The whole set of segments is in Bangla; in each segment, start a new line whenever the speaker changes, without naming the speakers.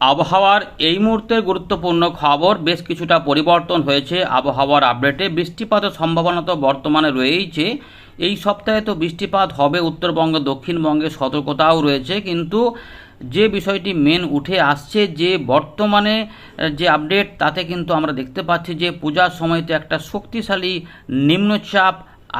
আবহাওয়ার এই মুহূর্তের গুরুত্বপূর্ণ খবর, বেশ কিছুটা পরিবর্তন হয়েছে আবহাওয়ার আপডেটে। বৃষ্টিপাতের সম্ভাবনা তো বর্তমানে রয়েইছে এই সপ্তাহে তো বৃষ্টিপাত হবে উত্তরবঙ্গে, দক্ষিণবঙ্গে সতর্কতাও রয়েছে। কিন্তু যে বিষয়টি মেন উঠে আসছে যে, বর্তমানে যে আপডেট তাতে কিন্তু আমরা দেখতে পাচ্ছি যে, পূজার সময়তে একটা শক্তিশালী নিম্নচাপ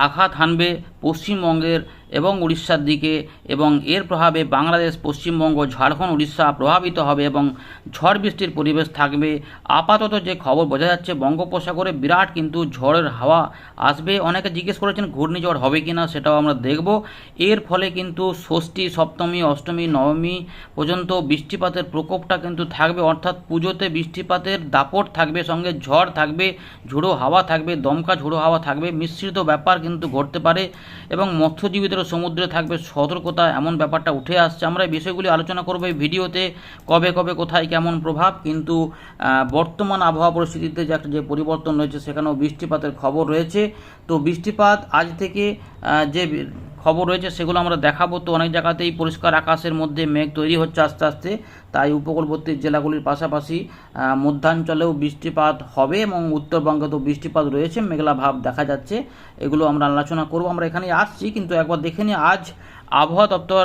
আঘাত হানবে পশ্চিমবঙ্গের এবং উড়িষ্যার দিকে এবং এর প্রভাবে বাংলাদেশ, পশ্চিমবঙ্গ, ঝাড়খণ্ড, উড়িষ্যা প্রভাবিত হবে এবং ঝড় বৃষ্টির পরিবেশ থাকবে। আপাতত যে খবর বোঝা যাচ্ছে, বঙ্গোপসাগরে বিরাট কিন্তু ঝড়ের হাওয়া আসবে। অনেকে জিজ্ঞেস করেছেন, ঘূর্ণিঝড় হবে কি না সেটাও আমরা দেখব। এর ফলে কিন্তু ষষ্ঠী, সপ্তমী, অষ্টমী, নবমী পর্যন্ত বৃষ্টিপাতের প্রকোপটা কিন্তু থাকবে। অর্থাৎ পুজোতে বৃষ্টিপাতের দাপট থাকবে, সঙ্গে ঝড় থাকবে, ঝোড়ো হাওয়া থাকবে, দমকা ঝোড়ো হাওয়া থাকবে। মিশ্রিত ব্যাপার কিন্তু ঘটতে পারে এবং মৎস্যজীবীদেরও সমুদ্রে থাকবে সতর্কতা, এমন ব্যাপারটা উঠে আসছে। আমরা এই বিষয়গুলি আলোচনা করব এই ভিডিওতে, কবে কবে, কোথায়, কেমন প্রভাব। কিন্তু বর্তমান আবহাওয়া পরিস্থিতিতে যে একটা যে পরিবর্তন রয়েছে, সেখানেও বৃষ্টিপাতের খবর রয়েছে। তো বৃষ্টিপাত আজ থেকে যে খবর রয়েছে, সেগুলো আমরা দেখাবো। তো অনেক জায়গাতেই পরিষ্কার আকাশের মধ্যে মেঘ তৈরি হচ্ছে আস্তে আস্তে। তাই উপকূলবর্তী জেলাগুলির পাশাপাশি মধ্যাঞ্চলেও বৃষ্টিপাত হবে এবং উত্তরবঙ্গে তো বৃষ্টিপাত রয়েছে, মেঘলা ভাব দেখা যাচ্ছে। এগুলো আমরা আলোচনা করব। আমরা এখানে আসছি, কিন্তু একবার দেখে নিই, আজ আবহাওয়া দপ্তর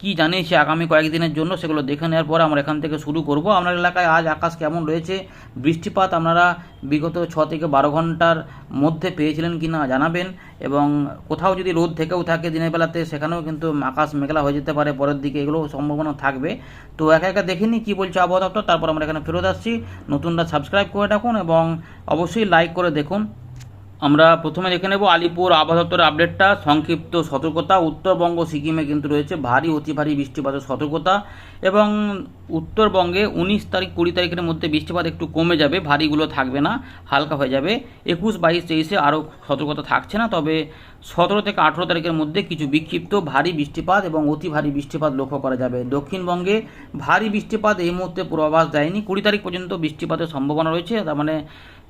কি জানিয়েছে আগামী কয়েকদিনের জন্য সেগুলো দেখে নেওয়ার পর আমরা এখান থেকে শুরু করব। আপনার এলাকায় আজ আকাশ কেমন রয়েছে? বৃষ্টিপাত আপনারা বিগত ছ থেকে বারো ঘণ্টার মধ্যে পেয়েছিলেন কি না জানাবেন এবং কোথাও যদি রোদ থেকেও থাকে দিনের বেলাতে, সেখানেও কিন্তু আকাশ মেঘলা হয়ে যেতে পারে, পরের দিকে এগুলো সম্ভাবনা থাকবে। তো একা একা দেখে নিই কী বলছে আবহাওয়া দপ্তর, তারপর আমরা এখানে ফেরত আসছি। নতুনরা সাবস্ক্রাইব করে রাখুন এবং অবশ্যই লাইক করে দেখুন। আমরা প্রথমে দেখে নেব আলিপুর আবহাওয়া দপ্তরের আপডেটটা সংক্ষিপ্ত সতর্কতা। উত্তরবঙ্গ সিকিমে কিন্তু রয়েছে ভারী, অতি ভারী বৃষ্টিপাতের সতর্কতা এবং উত্তরবঙ্গে উনিশ তারিখ, কুড়ি তারিখের মধ্যে বৃষ্টিপাত একটু কমে যাবে, ভারীগুলো থাকবে না, হালকা হয়ে যাবে। একুশ, বাইশ, তেইশে আরও সতর্কতা থাকছে না, তবে সতেরো থেকে আঠেরো তারিখের মধ্যে কিছু বিক্ষিপ্ত ভারী বৃষ্টিপাত এবং অতি ভারী বৃষ্টিপাত লক্ষ্য করা যাবে। দক্ষিণবঙ্গে ভারী বৃষ্টিপাত এই মুহূর্তে পূর্বাভাস দেয়নি। কুড়ি তারিখ পর্যন্ত বৃষ্টিপাতের সম্ভাবনা রয়েছে, তার মানে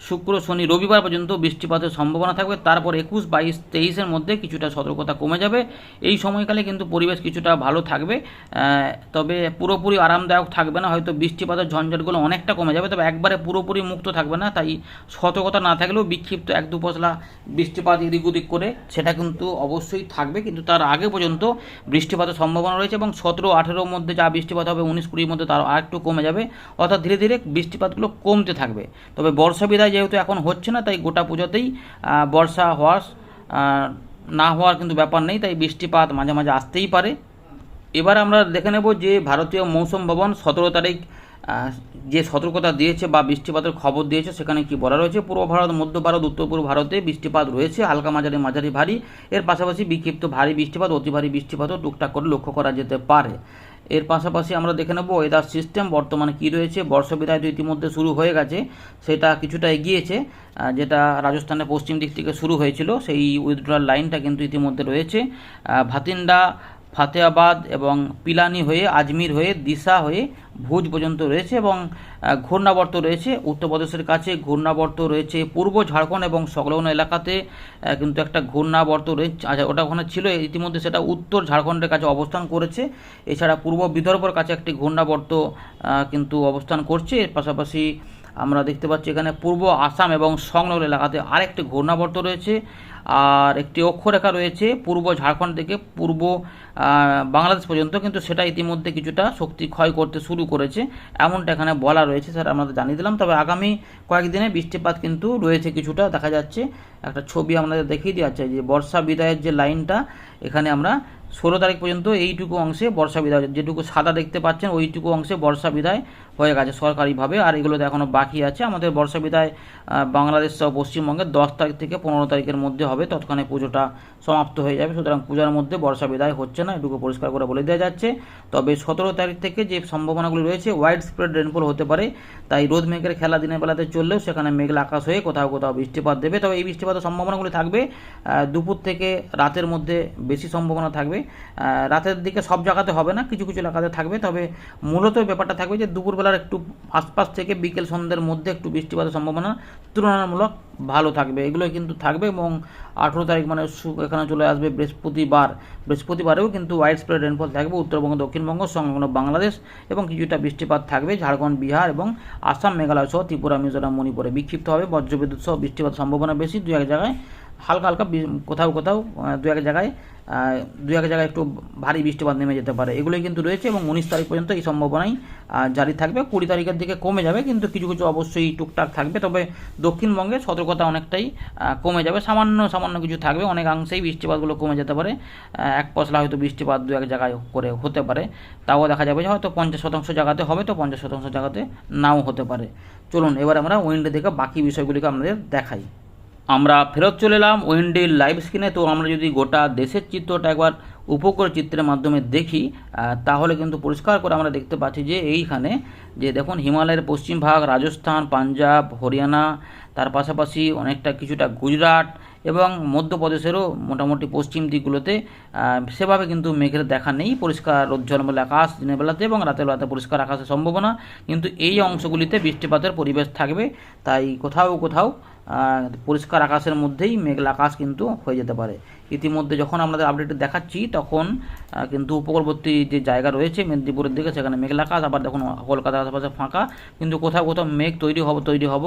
শুক্র, শনি, রবিবার পর্যন্ত বৃষ্টিপাতের সম্ভাবনা থাকবে। তারপর একুশ, বাইশ, তেইশের মধ্যে কিছুটা সতর্কতা কমে যাবে। এই সময়কালে কিন্তু পরিবেশ কিছুটা ভালো থাকবে। তবে পুরোপুরি আরামদায়ক থাকবে না। হয়তো বৃষ্টিপাতের ঝঞ্ঝটগুলো অনেকটা কমে যাবে। তবে একবারে পুরোপুরি মুক্ত থাকবে না। তাই সতর্কতা না থাকলেও বিক্ষিপ্ত এক দু পশলা বৃষ্টিপাত এদিক ওদিক করে সেটা কিন্তু অবশ্যই থাকবে। কিন্তু তার আগে পর্যন্ত বৃষ্টিপাতের সম্ভাবনা রয়েছে এবং সতেরো, আঠেরোর মধ্যে যা বৃষ্টিপাত হবে, উনিশ, কুড়ির মধ্যে তার আর একটু কমে যাবে। অর্থাৎ ধীরে ধীরে বৃষ্টিপাতগুলো কমতে থাকবে। তবে বর্ষা বিদায় যেহেতু এখন হচ্ছে না, তাই গোটা পুজোতেই বর্ষা হওয়ার না হওয়ার কিন্তু ব্যাপার নেই, তাই বৃষ্টিপাত মাঝে মাঝে আসতেই পারে। এবার আমরা দেখে নেব যে ভারতীয় মৌসুম ভবন সতেরো তারিখ যে সতর্কতা দিয়েছে বা বৃষ্টিপাতের খবর দিয়েছে, সেখানে কি বলা রয়েছে? পূর্ব ভারত, মধ্য ভারত, উত্তর পূর্ব ভারতে বৃষ্টিপাত রয়েছে, হালকা মাঝারি মাঝারি ভারী। এর পাশাপাশি বিক্ষিপ্ত ভারী বৃষ্টিপাত, অতি ভারী বৃষ্টিপাতও টুকটাক করে লক্ষ্য করা যেতে পারে। এর পাশাপাশি আমরা দেখে নেব ওয়েদার সিস্টেম বর্তমানে কি রয়েছে বর্ষবিদায় তো ইতিমধ্যে শুরু হয়ে গেছে, সেটা কিছুটা এগিয়েছে যেটা রাজস্থানের পশ্চিম দিক থেকে শুরু হয়েছিল, সেই উইথড্রয়াল লাইনটা কিন্তু ইতিমধ্যে রয়েছে ভাতিন্ডা ফাতেহাবাদ এবং পিলানি হয়ে আজমির হয়ে দিশা হয়ে ভুজ পর্যন্ত রয়েছে এবং ঘূর্ণাবর্ত রয়েছে। উত্তরপ্রদেশের কাছে ঘূর্ণাবর্ত রয়েছে পূর্ব ঝাড়খণ্ড এবং সংলগ্ন এলাকাতে কিন্তু একটা ঘূর্ণাবর্ত রয়েছে। আচ্ছা ওটা ওখানে ছিল, ইতিমধ্যে সেটা উত্তর ঝাড়খণ্ডের কাছে অবস্থান করেছে। এছাড়া পূর্ব বিদর্ভর কাছে একটি ঘূর্ণাবর্ত কিন্তু অবস্থান করছে। এর পাশাপাশি আমরা দেখতে পাচ্ছি এখানে পূর্ব আসাম এবং সংলগ্ন এলাকাতে আরেকটি ঘূর্ণাবর্ত রয়েছে। আর একটি অক্ষরেখা রয়েছে পূর্ব ঝাড়খণ্ড থেকে পূর্ব বাংলাদেশ পর্যন্ত, কিন্তু সেটা ইতিমধ্যে কিছুটা শক্তি ক্ষয় করতে শুরু করেছে। এমনটা এখানে বলা রয়েছে, স্যার, আমরা জানিয়ে দিলাম। তবে আগামী কয়েকদিনে বৃষ্টিপাত কিন্তু রয়েছে কিছুটা, দেখা যাচ্ছে। একটা ছবি আপনাদের দেখিয়ে দেওয়া যাচ্ছে যে, বর্ষা বিদায়ের যে লাইনটা, এখানে আমরা ষোলো তারিখ পর্যন্ত এইটুকু অংশে বর্ষা বিদায়, যেটুকু সাদা দেখতে পাচ্ছেন, ওইটুকু অংশে বর্ষা বিদায় হয়ে গেছে সরকারিভাবে, আর এগুলোতে এখনও বাকি আছে। আমাদের বর্ষা বিদায় বাংলাদেশ সহ পশ্চিমবঙ্গে দশ তারিখ থেকে পনেরো তারিখের মধ্যে হবে। তৎক্ষণে পুজোটা সমাপ্ত হয়ে যাবে। সুতরাং পূজার মধ্যে বর্ষা বিদায় হচ্ছে না, এটুকু পরিষ্কার করে বলে দেওয়া যাচ্ছে। তবে সতেরো তারিখ থেকে যে সম্ভাবনাগুলি রয়েছে ওয়াইড স্প্রেড রেনফল হতে পারে। তাই রোদ মেঘের খেলা দিনের বেলাতে চললেও সেখানে মেঘলা আকাশ হয়ে কোথাও কোথাও বৃষ্টিপাত দেবে। তবে এই বৃষ্টিপাতের সম্ভাবনাগুলি থাকবে। দুপুর থেকে রাতের মধ্যে বেশি সম্ভাবনা থাকবে। রাতের দিকে সব জায়গাতে হবে না, কিছু কিছু এলাকাতে থাকবে। তবে মূলত ব্যাপারটা থাকবে যে দুপুরবেলার একটু আশপাশ থেকে বিকেল সন্ধ্যের মধ্যে একটু বৃষ্টিপাতের সম্ভাবনা তুলনামূলক ভালো থাকবে। এগুলো কিন্তু থাকবে এবং আঠেরো তারিখ মানে এখানে চলে আসবে বৃহস্পতিবার। বৃহস্পতিবারেও কিন্তু ওয়াইড স্প্রেড রেনফল থাকবে উত্তরবঙ্গ, দক্ষিণবঙ্গ, সংলগ্ন বাংলাদেশ এবং কিছুটা বৃষ্টিপাত থাকবে ঝাড়খণ্ড, বিহার এবং আসাম, মেঘালয় সহ ত্রিপুরা, মিজোরাম, মণিপুরে। বিক্ষিপ্ত হবে বজ্রবিদ্যুৎ সহ বৃষ্টিপাত সম্ভাবনা বেশি। দু এক জায়গায় হালকা হালকা কোথাও কোথাও দু এক জায়গায় দু এক জায়গায় একটু ভারী বৃষ্টিপাত নেমে যেতে পারে। এগুলোই কিন্তু রয়েছে এবং উনিশ তারিখ পর্যন্ত এই সম্ভাবনাই জারি থাকবে। কুড়ি তারিখের দিকে কমে যাবে, কিন্তু কিছু কিছু অবশ্যই টুকটাক থাকবে। তবে দক্ষিণবঙ্গে সতর্কতা অনেকটাই কমে যাবে। সামান্য সামান্য কিছু থাকবে। অনেকাংশেই বৃষ্টিপাতগুলো কমে যেতে পারে। এক পশলা হয়তো বৃষ্টিপাত দু এক জায়গায় করে হতে পারে। তাও দেখা যাবে যে হয়তো পঞ্চাশ শতাংশ জায়গাতে হবে তো পঞ্চাশ শতাংশ জায়গাতে নাও হতে পারে। চলুন, এবার আমরা উইন্ডে থেকে বাকি বিষয়গুলিকে আপনাদের দেখাই। আমরা ফেরত চলে এলাম উইন্ডির লাইভ স্ক্রিনে। তো আমরা যদি গোটা দেশের চিত্রটা একবার উপকর চিত্রের মাধ্যমে দেখি তাহলে কিন্তু পরিষ্কার করে আমরা দেখতে পাচ্ছি যে এইখানে যে দেখুন, হিমালয়ের পশ্চিম ভাগ রাজস্থান, পাঞ্জাব, হরিয়ানা, তার পাশাপাশি অনেকটা কিছুটা গুজরাট এবং মধ্যপ্রদেশেরও মোটামুটি পশ্চিম দিকগুলোতে সেভাবে কিন্তু মেঘের দেখা নেই, পরিষ্কার রোদ ঝলমলে আকাশ দিনের বেলাতে এবং রাতের বেলাতে পরিষ্কার আকাশের সম্ভাবনা। কিন্তু এই অংশগুলিতে বৃষ্টিপাতের পরিবেশ থাকবে, তাই কোথাও কোথাও পরিষ্কার আকাশের মধ্যেই মেঘলা আকাশ কিন্তু হয়ে যেতে পারে। ইতিমধ্যে যখন আমাদের আপডেট দেখাচ্ছি, তখন কিন্তু উপকূলবর্তী যে জায়গা রয়েছে মেদিনীপুরের দিকে, সেখানে মেঘলা আকাশ, আবার দেখুন কলকাতার আশেপাশে ফাঁকা, কিন্তু কোথাও কোথাও মেঘ তৈরি হব তৈরি হব।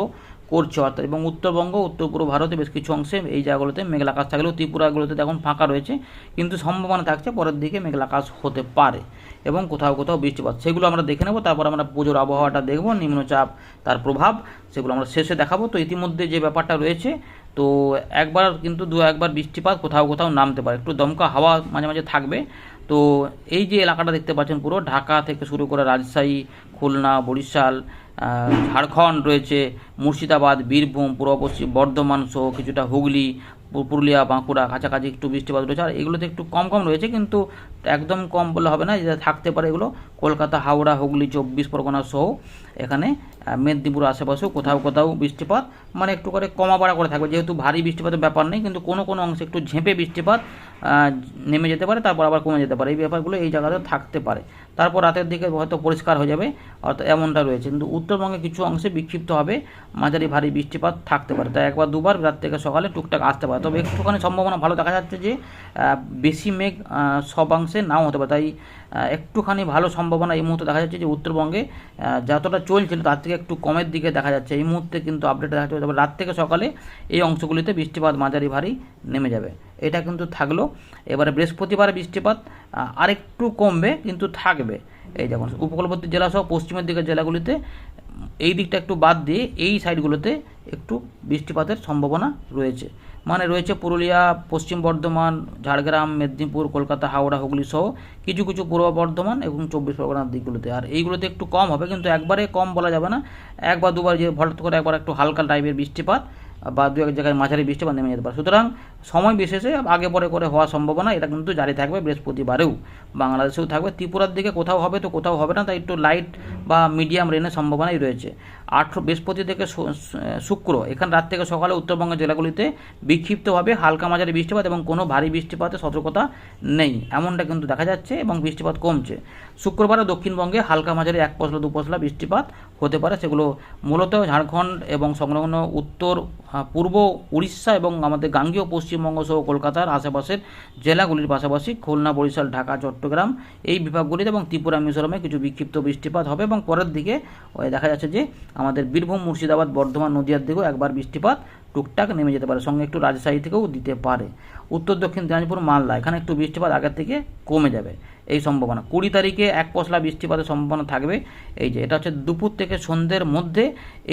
করছে, অর্থাৎ এবং উত্তরবঙ্গ, উত্তর পূর্ব ভারতে বেশ কিছু অংশে এই জায়গাগুলোতে মেঘলা আকাশ থাকলেও ত্রিপুরাগুলোতে এখন ফাঁকা রয়েছে, কিন্তু সম্ভাবনা থাকছে পরের দিকে মেঘলা আকাশ হতে পারে এবং কোথাও কোথাও বৃষ্টিপাত। সেগুলো আমরা দেখে নেব, তারপর আমরা পুজোর আবহাওয়াটা দেখব, নিম্নচাপ তার প্রভাব, সেগুলো আমরা শেষে দেখাবো। তো ইতিমধ্যে যে ব্যাপারটা রয়েছে, তো একবার কিন্তু দু একবার বৃষ্টিপাত কোথাও কোথাও নামতে পারে, একটু দমকা হাওয়া মাঝে মাঝে থাকবে। তো এই যে এলাকাটা দেখতে পাচ্ছেন পুরো, ঢাকা থেকে শুরু করে রাজশাহী, খুলনা, বরিশাল ঝাড়খণ্ড রয়েছে, মুর্শিদাবাদ, বীরভূম, পূর্ব পশ্চিম, বর্ধমান সহ কিছুটা হুগলি পুরুলিয়া, বাঁকুড়া, কাছাকাছি একটু বৃষ্টিপাত রয়েছে। আর এগুলোতে একটু কম কম রয়েছে, কিন্তু একদম কম বলে হবে না যেটা থাকতে পারে এগুলো। কলকাতা, হাওড়া, হুগলি, চব্বিশ পরগনা সহ এখানে মেদিনীপুর আশেপাশেও কোথাও কোথাও বৃষ্টিপাত মানে একটু করে কমা বাড়া করে থাকবে। যেহেতু ভারী বৃষ্টিপাতের ব্যাপার নেই, কিন্তু কোনো কোনো অংশে একটু ঝেঁপে বৃষ্টিপাত নেমে যেতে পারে, তারপর আবার কমে যেতে পারে। এই ব্যাপারগুলো এই জায়গাতে থাকতে পারে। তারপর রাতের দিকে হয়তো পরিষ্কার হয়ে যাবে, অর্থাৎ এমনটা রয়েছে। কিন্তু উত্তরবঙ্গে কিছু অংশে বিক্ষিপ্ত হবে, মাঝারি ভারী বৃষ্টিপাত থাকতে পারে। তাই একবার দুবার রাত থেকে সকালে টুকটাক আসতে পারে। তবে একটুখানি সম্ভাবনা ভালো দেখা যাচ্ছে যে বেশি মেঘ সব অংশে নাও হতে পারে। তাই একটুখানি ভালো সম্ভাবনা এই মুহূর্তে দেখা যাচ্ছে যে উত্তরবঙ্গে যতটা চলছিল তার থেকে একটু কমের দিকে দেখা যাচ্ছে। এই মুহূর্তে কিন্তু আপডেট দেখা যাচ্ছে রাত থেকে সকালে এই অংশগুলিতে বৃষ্টিপাত মাঝারি ভারী নেমে যাবে। এটা কিন্তু থাকল। এবারে বৃহস্পতিবার বৃষ্টিপাত আরেকটু কমবে, কিন্তু থাকবে। এই যেমন উপকূলবর্তী জেলা সহ পশ্চিমের দিকের জেলাগুলিতে এই দিকটা একটু বাদ দিয়ে এই সাইডগুলোতে একটু বৃষ্টিপাতের সম্ভাবনা রয়েছে। মানে রয়েছে পুরুলিয়া, পশ্চিম বর্ধমান, ঝাড়গ্রাম, মেদিনীপুর, কলকাতা, হাওড়া, হুগলি সহ কিছু কিছু পূর্ব বর্ধমান এবং চব্বিশ পরগনার দিকগুলোতে। আর এইগুলোতে একটু কম হবে কিন্তু একবারে কম বলা যাবে না। এক বা দুবার যে হঠাৎ করে একবার একটু হালকা টাইপের বৃষ্টিপাত বা দু এক জায়গায় মাঝারি বৃষ্টিপাত নেমে যেতে পারে। সুতরাং সময় বিশেষে আগে পরে করে হওয়ার সম্ভাবনা, এটা কিন্তু জারি থাকবে বৃহস্পতিবারেও। বাংলাদেশেও থাকবে। ত্রিপুরার দিকে কোথাও হবে তো কোথাও হবে না, তাই একটু লাইট বা মিডিয়াম রেনের সম্ভাবনাই রয়েছে। আঠেরো, বৃহস্পতি থেকে শুক্র, এখান রাত থেকে সকালে উত্তরবঙ্গের জেলাগুলিতে বিক্ষিপ্তভাবে হালকা মাঝারি বৃষ্টিপাত এবং কোনো ভারী বৃষ্টিপাতের সতর্কতা নেই। এমনটা কিন্তু দেখা যাচ্ছে এবং বৃষ্টিপাত কমছে। শুক্রবারে দক্ষিণবঙ্গে হালকা মাঝারি এক পশলা, দু পশলা বৃষ্টিপাত হতে পারে। সেগুলো মূলত ঝাড়খণ্ড এবং সংলগ্ন উত্তর পূর্ব উড়িষ্যা এবং আমাদের গাঙ্গীয় পশ্চিমবঙ্গ সহ কলকাতার আশেপাশের জেলাগুলির পাশাপাশি খুলনা, বরিশাল, ঢাকা, চট্টগ্রাম এই বিভাগগুলিতে এবং ত্রিপুরা, মিজোরামে কিছু বিক্ষিপ্ত বৃষ্টিপাত হবে এবং পরের দিকে দেখা যাচ্ছে যে আমাদের বীরভূম, মুর্শিদাবাদ, বর্ধমান, নদীয়ার দিকেও একবার বৃষ্টিপাত টুকটাক নেমে যেতে পারে, সঙ্গে একটু রাজশাহী থেকেও দিতে পারে। উত্তর, দক্ষিণ দিনাজপুর, মালদা, এখানে একটু বৃষ্টিপাত আগের থেকে কমে যাবে, এই সম্ভাবনা। কুড়ি তারিখে এক পশলা বৃষ্টিপাতের সম্ভাবনা থাকবে, এই যে, এটা হচ্ছে দুপুর থেকে সন্ধ্যের মধ্যে,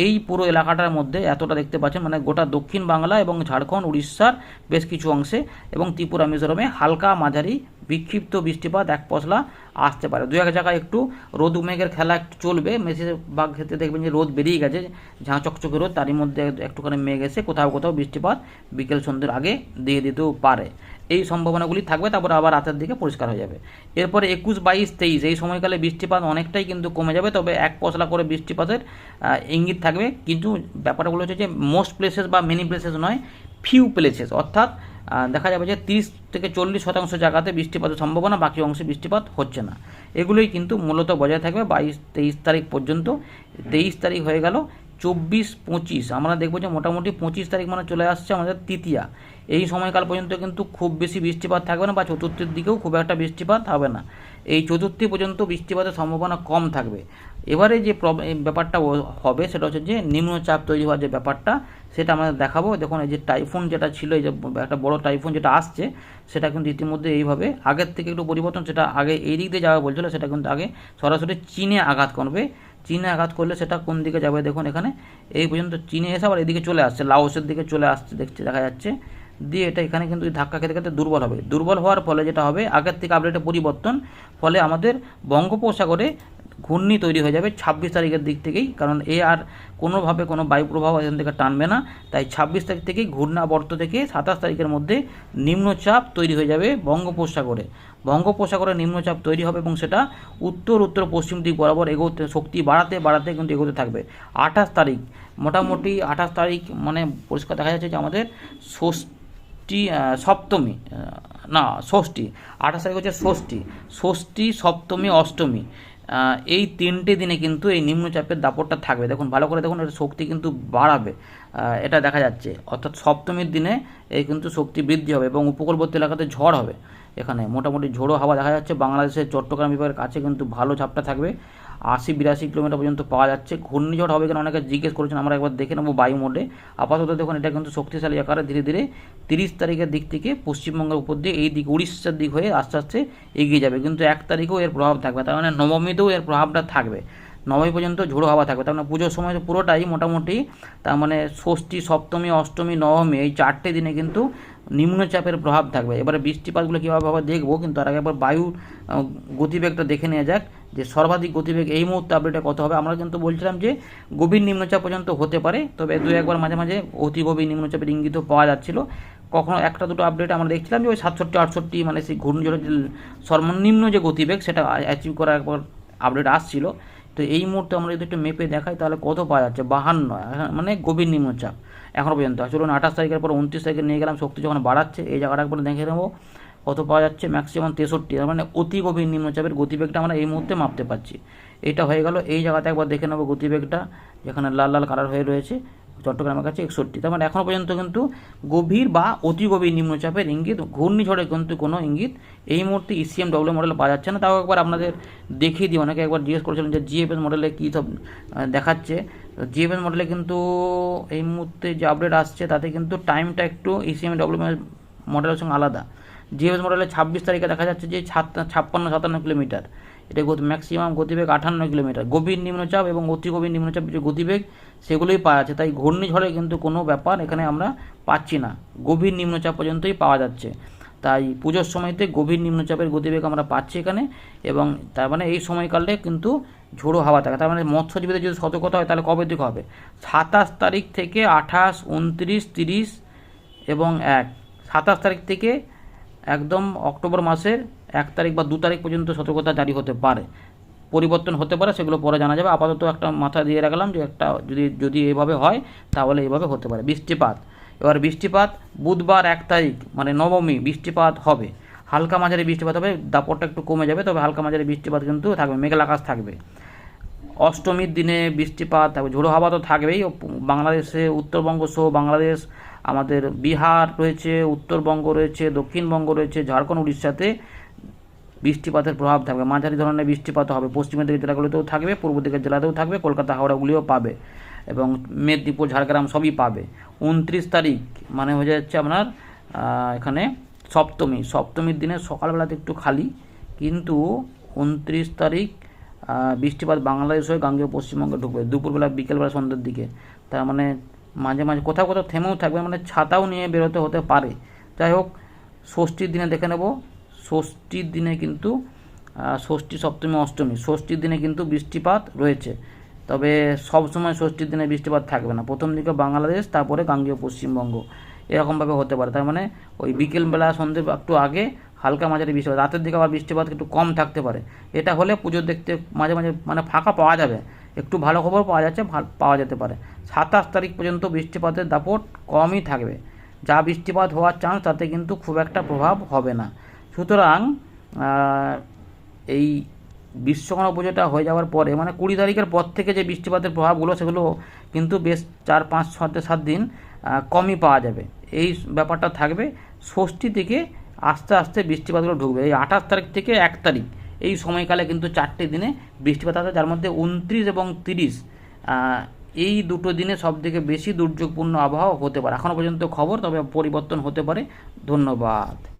এই পুরো এলাকাটার মধ্যে এতটা দেখতে পাচ্ছেন মানে গোটা দক্ষিণ বাংলা এবং ঝাড়খণ্ড, উড়িষ্যার বেশ কিছু অংশে এবং ত্রিপুরা, মিজোরামে হালকা মাঝারি বিক্ষিপ্ত বৃষ্টিপাত, এক পশলা আসতে পারে। দু এক জায়গায় একটু রোদ, মেঘের খেলা একটু চলবে। বেশিরভাগ ক্ষেত্রে দেখবেন যে রোদ বেরিয়ে গেছে, ঝাঁ চকচকে রোদ, তারই মধ্যে একটুখানি মেঘ এসে কোথাও কোথাও বৃষ্টিপাত বিকেল সন্ধ্যের আগে দিয়ে দিতেও পারে। এই সম্ভাবনাগুলি থাকবে, তারপর আবার রাতের দিকে পরিষ্কার হয়ে যাবে। এরপরে একুশ বাইশ তেইশ, এই সময়কালে বৃষ্টিপাত অনেকটাই কিন্তু কমে যাবে, তবে এক পশলা করে বৃষ্টিপাতের ইঙ্গিত থাকবে। কিন্তু ব্যাপারগুলো হচ্ছে যে মোস্ট প্লেসেস বা মেনি প্লেসেস নয় ফিউ প্লেসেস অর্থাৎ দেখা যাবে যে তিরিশ থেকে চল্লিশ শতাংশ জায়গাতে বৃষ্টিপাতের সম্ভাবনা, বাকি অংশে বৃষ্টিপাত হচ্ছে না। এগুলোই কিন্তু মূলত বজায় থাকবে বাইশ, তেইশ তারিখ পর্যন্ত। তেইশ তারিখ হয়ে গেল, চব্বিশ পঁচিশ। আমরা দেখব যে মোটামুটি পঁচিশ তারিখ মানে চলে আসছে আমাদের তৃতীয়া। এই সময়কাল পর্যন্ত কিন্তু খুব বেশি বৃষ্টিপাত থাকবে না বা চতুর্থের দিকেও খুব একটা বৃষ্টিপাত হবে না। এই চতুর্থী পর্যন্ত বৃষ্টিপাতের সম্ভাবনা কম থাকবে। এবারে যে ব্যাপারটা হবে সেটা হচ্ছে যে নিম্নচাপ তৈরি হওয়ার যে ব্যাপারটা, সেটা আমাদের দেখাবো। দেখুন, এই যে টাইফুন যেটা ছিল, এই যে একটা বড় টাইফুন যেটা আসছে, সেটা কিন্তু ইতিমধ্যে এইভাবে আগের থেকে একটু পরিবর্তন, সেটা আগে এই দিক দিয়ে যাওয়া বলছিল, সেটা কিন্তু আগে সরাসরি চীনে আঘাত করবে। চীনে আঘাত করলে সেটা কোন দিকে যাবে? দেখুন, এখানে এই পর্যন্ত চীনে এসে আবার এদিকে চলে আসছে, লাওসের দিকে চলে আসছে, দেখছে, দেখা যাচ্ছে। দিয়ে এটা এখানে কিন্তু ধাক্কা খেতে খেতে দুর্বল হবে। দুর্বল হওয়ার ফলে যেটা হবে, আগের থেকে আপডেটে পরিবর্তন, ফলে আমাদের বঙ্গোপসাগরে ঘূর্ণি তৈরি হয়ে যাবে ছাব্বিশ তারিখের দিক থেকেই। কারণ এ আর কোনোভাবে কোনো বায়ু প্রভাব এখান থেকে টানবে না। তাই ছাব্বিশ তারিখ থেকেই ঘূর্ণাবর্ত থেকে সাতাশ তারিখের মধ্যে নিম্নচাপ তৈরি হয়ে যাবে বঙ্গোপসাগরে। বঙ্গোপসাগরে নিম্নচাপ তৈরি হবে এবং সেটা উত্তর উত্তর, পশ্চিম দিক বরাবর এগোতে শক্তি বাড়াতে বাড়াতে কিন্তু এগোতে থাকবে। আঠাশ তারিখ, মোটামুটি আঠাশ তারিখ মানে পরিষ্কার দেখা যাচ্ছে যে আমাদের ষষ্ঠী আহ, সপ্তমী না ষষ্ঠী আঠাশ তারিখ হচ্ছে ষষ্ঠী ষষ্ঠী সপ্তমী অষ্টমী এই তিনটে দিনে কিন্তু এই নিম্নচাপের দাপটটা থাকবে। দেখুন ভালো করে দেখুন এর শক্তি কিন্তু বাড়াবে এটা দেখা যাচ্ছে। অর্থাৎ সপ্তমীর দিনে এই কিন্তু শক্তি বৃদ্ধি হবে এবং উপকূলবর্তী এলাকাতে ঝড় হবে। এখানে মোটামুটি ঝোড়ো হাওয়া দেখা যাচ্ছে। বাংলাদেশের চট্টগ্রাম বিভাগের কাছে কিন্তু ভালো ঝাপটা থাকবে। আশি বিরাশি কিলোমিটার পর্যন্ত পাওয়া যাচ্ছে। ঘূর্ণিঝড় হবে কেন অনেকে জিজ্ঞেস করেছেন, আমরা একবার দেখে নেব বায়ু মোডে। আপাতত দেখুন, এটা কিন্তু শক্তিশালী আকারে ধীরে ধীরে তিরিশ তারিখের দিক থেকে পশ্চিমবঙ্গের উপর দিয়ে, এই দিক উড়িষ্যার দিক হয়ে আস্তে আস্তে এগিয়ে যাবে। কিন্তু এক তারিখেও এর প্রভাব থাকবে, তার মানে নবমীতেও এর প্রভাবটা থাকবে। নবমী পর্যন্ত ঝোড়ো হাওয়া থাকবে, তার মানে পুজোর সময় পুরোটাই মোটামুটি, তার মানে ষষ্ঠী, সপ্তমী, অষ্টমী, নবমী, এই চারটে দিনে কিন্তু নিম্নচাপের প্রভাব থাকবে। এবারে বৃষ্টিপাতগুলো কীভাবে হবে দেখব কিন্তু তার আগে একবার আহ, গতিবেগটা দেখে নেওয়া যাক যে সর্বাধিক গতিবেগ এই মুহূর্তে আপডেটে কত হবে। আমরা কিন্তু বলছিলাম যে গভীর নিম্নচাপ পর্যন্ত হতে পারে তবে দু একবার মাঝে মাঝে অতি গভীর নিম্নচাপের ইঙ্গিতও পাওয়া যাচ্ছিল। কখনো একটা দুটো আপডেট আমরা দেখছিলাম যে ওই সাতষট্টি আটষট্টি মানে সেই ঘূর্ণিঝড়ের যে সর্বনিম্ন যে গতিবেগ সেটা অ্যাচিভ করা একবার আপডেট আসছিল। তো এই মুহূর্তে আমরা যদি একটু মেপে দেখাই তাহলে কত পাওয়া যাচ্ছে? বাহান্ন মানে গভীর নিম্নচাপ। এখনও পর্যন্ত। চলুন আঠাশ তারিখের পর উনত্রিশ তারিখে নিয়ে গেলাম, শক্তি যখন বাড়াচ্ছে, এই জায়গাটা একবার দেখে নেব, কত পাওয়া যাচ্ছে ম্যাক্সিমাম তেষট্টি, তার মানে অতি গভীর নিম্নচাপের গতিবেগটা আমরা এই মুহূর্তে মাপতে পারছি। এটা হয়ে গেল, এই জায়গাতে একবার দেখে নেব গতিবেগটা, যেখানে লাল লাল কালার হয়ে রয়েছে। চট্টগ্রামের কাছে একষট্টি। তার মানে এখনও পর্যন্ত কিন্তু গভীর বা অতি গভীর নিম্নচাপের ইঙ্গিত ঘূর্ণিঝড়ের কিন্তু কোনো ইঙ্গিত এই মুহূর্তে ইসিএম ডব্লিউ মডেল পাওয়া যাচ্ছে না। তাও একবার আপনাদের দেখিয়ে দিই, অনেকে একবার জিজ্ঞেস করেছিলেন যে জিএফএস মডেলে কী সব দেখাচ্ছে। জিএফএস মডেলে কিন্তু এই মুহূর্তে যে আপডেট আসছে, তাতে কিন্তু টাইমটা একটু ইসিএম ডব্লিউ মডেলের সঙ্গে আলাদা। জিএফএস মডেলে ছাব্বিশ তারিখে দেখা যাচ্ছে যে ছাপ্পান্ন, সাতান্ন কিলোমিটার। এটা গতি ম্যাক্সিমাম গতিবেগ আটান্ন কিলোমিটার। গভীর নিম্নচাপ এবং অতি গভীর নিম্নচাপ যে গতিবেগ, সেগুলোই পাওয়া যাচ্ছে। তাই ঘূর্ণিঝড়ে কিন্তু কোনো ব্যাপার এখানে আমরা পাচ্ছি না। গভীর নিম্নচাপ পর্যন্তই পাওয়া যাচ্ছে। তাই পুজোর সময়তে গভীর নিম্নচাপের গতিবেগ আমরা পাচ্ছি এখানে এবং তার মানে এই সময়কালে কিন্তু ঝোড়ো হাওয়া থাকে। তার মানে মৎস্যজীবীদের যদি সতর্কতা হয়, তাহলে কবে থেকে হবে? সাতাশ তারিখ থেকে আঠাশ, উনত্রিশ, তিরিশ এবং এক। সাতাশ তারিখ থেকে একদম অক্টোবর মাসের এক তারিখ বা দু তারিখ পর্যন্ত সতর্কতা জারি হতে পারে। পরিবর্তন হতে পারে, সেগুলো পরে জানা যাবে। আপাতত একটা মাথা দিয়ে রাখলাম যে একটা যদি যদি এভাবে হয়, তাহলে এইভাবে হতে পারে। বৃষ্টিপাত। এবার বৃষ্টিপাত, বুধবার এক তারিখ মানে নবমী, বৃষ্টিপাত হবে। হালকা মাঝারি বৃষ্টিপাত হবে, দাপটটা একটু কমে যাবে, তবে হালকা মাঝারি বৃষ্টিপাত কিন্তু থাকবে, মেঘলা আকাশ থাকবে। অষ্টমীর দিনে বৃষ্টিপাত থাকবে, ঝোড়ো হাওয়া তো থাকবেই। বাংলাদেশে, উত্তরবঙ্গ সহ বাংলাদেশ, আমাদের বিহার রয়েছে, উত্তরবঙ্গ রয়েছে, দক্ষিণবঙ্গ রয়েছে, ঝাড়খণ্ড, উড়িষ্যাতে বৃষ্টিপাতের প্রভাব থাকবে। মাঝারি ধরনের বৃষ্টিপাত হবে। পশ্চিমের দিকের জেলাগুলোতেও থাকবে, পূর্ব দিকের জেলাতেও থাকবে, কলকাতা হাওড়াগুলিও পাবে এবং মেদিনীপুর, ঝাড়গ্রাম সবই পাবে। উনত্রিশ তারিখ মানে হয়ে যাচ্ছে আপনার এখানে সপ্তমী। সপ্তমীর দিনে সকালবেলাতে একটু খালি, কিন্তু উনত্রিশ তারিখ বৃষ্টিপাত বাংলাদেশ হয়ে গাঙ্গেয় পশ্চিমবঙ্গে ঢুকবে। দুপুরবেলা, বিকেলবেলা সন্ধ্যের দিকে। তার মানে মাঝে মাঝে কোথাও কোথাও থেমেও থাকবে মানে ছাতাও নিয়ে বেরোতে হতে পারে। যাই হোক, ষষ্ঠীর দিনে দেখে নেব। ষষ্ঠীর দিনে কিন্তু ষষ্ঠী, সপ্তমী, অষ্টমী, ষষ্ঠীর দিনে কিন্তু বৃষ্টিপাত রয়েছে। তবে সব সময় ষষ্ঠীর দিনে বৃষ্টিপাত থাকবে না। প্রথম দিকে বাংলাদেশ, তারপরে গাঙ্গেয় পশ্চিমবঙ্গ। এরকমভাবে হতে পারে। তার মানে ওই বিকেলবেলা সন্ধ্যে একটু আগে হালকা মাঝারি বৃষ্টিপাত রাতের দিকে আবার বৃষ্টিপাত একটু কম থাকতে পারে। এটা হলে পুজো দেখতে মাঝে মাঝে মানে ফাঁকা পাওয়া যাবে। একটু ভালো খবর পাওয়া যাচ্ছে পাওয়া যেতে পারে। সাতাশ তারিখ পর্যন্ত বৃষ্টিপাতের দাপট কমই থাকবে। যা বৃষ্টিপাত হওয়ার চান্স তাতে কিন্তু খুব একটা প্রভাব হবে না। সুতরাং এই বিশ্বকর্মা পুজোটা হয়ে যাওয়ার পরে মানে কুড়ি তারিখের পর থেকে যে বৃষ্টিপাতের প্রভাবগুলো, সেগুলো কিন্তু বেশ চার, পাঁচ ছ থেকে সাত দিন কমই পাওয়া যাবে। এই ব্যাপারটা থাকবে। ষষ্ঠী থেকে আস্তে আস্তে বৃষ্টিপাতগুলো ঢুকবে। এই আঠাশ তারিখ থেকে এক তারিখ, এই সময়কালে কিন্তু চারটে দিনে বৃষ্টিপাত আছে যার মধ্যে উনত্রিশ এবং তিরিশ এই দুটো দিনে সব থেকে বেশি দুর্যোগপূর্ণ আবহাওয়া হতে পারে। এখনও পর্যন্ত খবর, তবে পরিবর্তন হতে পারে। ধন্যবাদ।